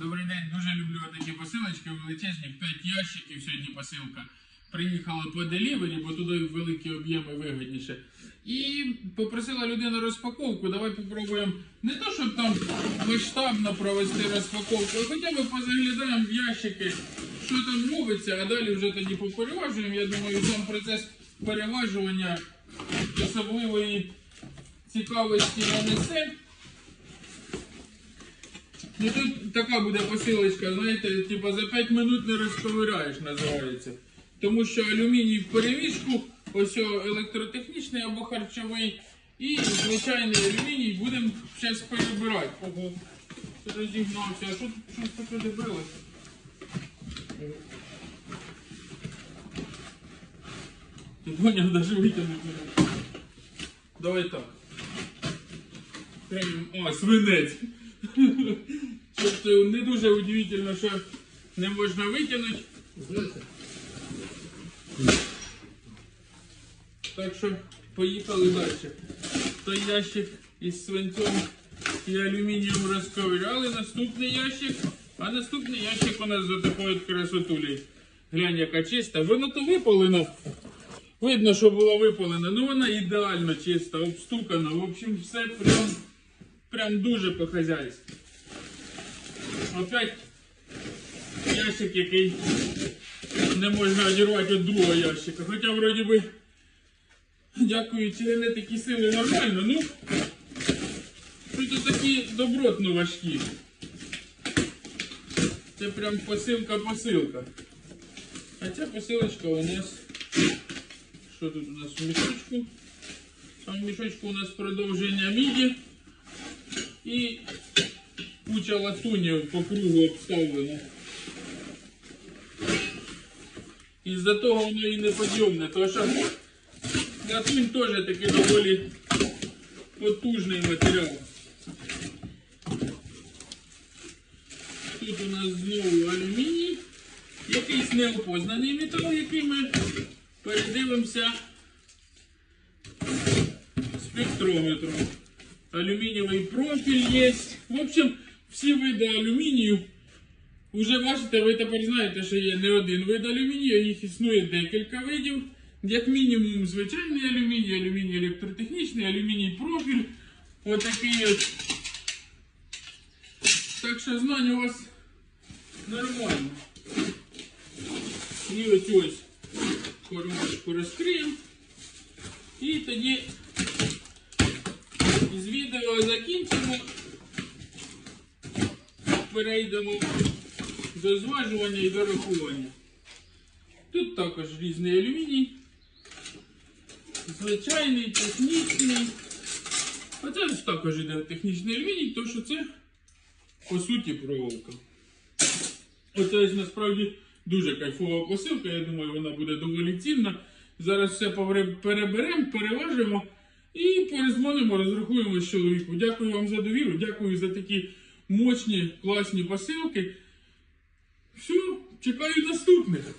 Добрий день, дуже люблю такі посилочки величезні, 5 ящиків сьогодні посилка. Приїхала по делівері, бо туди великі об'єми вигідніше. І попросила людина розпаковку. Давай попробуємо не то, щоб там масштабно провести розпаковку, а хоча б позаглядаємо в ящики, що там робиться, а далі вже тоді попереважуємо. Я думаю, сам процес переважування особливої цікавості не несе. Ну тут така буде посилочка, знаєте, типа за 5 минут не розковираєш, називається. Тому що алюміній в перемішку, ось електротехнічний або харчовий, і звичайний алюміній будемо зараз перебирати. Ого, це розігнався, а тут щось таке дебилося. Ти поняв, навіть витягнути. Давай так. Прям, о, свинець. Тобто не дуже удивительно, що не можна витягнути. Так що поїхали далі. Той ящик із свинцем і алюмінієм розковиряли. Наступний ящик. А наступний ящик у нас за такою от красотулею. Глянь, яка чиста. Воно то випалено. Видно, що було випалено. Ну вона ідеально чиста, обстукана. В общем, все прям, прям дуже по-хазяйськи. Опять ящик, який не можна одірвати від другого ящика. Хоча вроді би, дякуючи генетики сили нормально, ну тут такі добротно важкі. Це прям посилка-посилка. А ця посилочка у нас. Що тут у нас в мішочку? А в мішочку у нас продовження міді і куча латунів по кругу обставлена. Із-за того воно і не підйомне, тому що латунь теж такий доволі потужний матеріал. Тут у нас знову алюміній, якийсь неопознаний метал, який ми передивимося спектрометром. Алюмінієвий профіль є. В общем, всі види алюмінію. Уже бачите, ви тепер знаєте, що є не один вид алюмінію, їх існує декілька видів. Як мінімум звичайний алюміній, алюміній електротехнічний, алюміній профіль. Отакий от. Так що знань у вас нормально. І ось ось коробочку розкриємо. І тоді із відео закінчимо. Перейдемо до зважування і до рахування. Тут також різний алюміній. Звичайний, технічний. Оце ж також іде технічний алюміній, тому що це по суті проволока. Оце ось насправді дуже кайфова посилка, я думаю, вона буде доволі цінна. Зараз все переберемо, переважимо і перезвонимо, розрахуємо з чоловіку. Дякую вам за довіру, дякую за такі мощні, класні посилки. Все, чекаю наступних.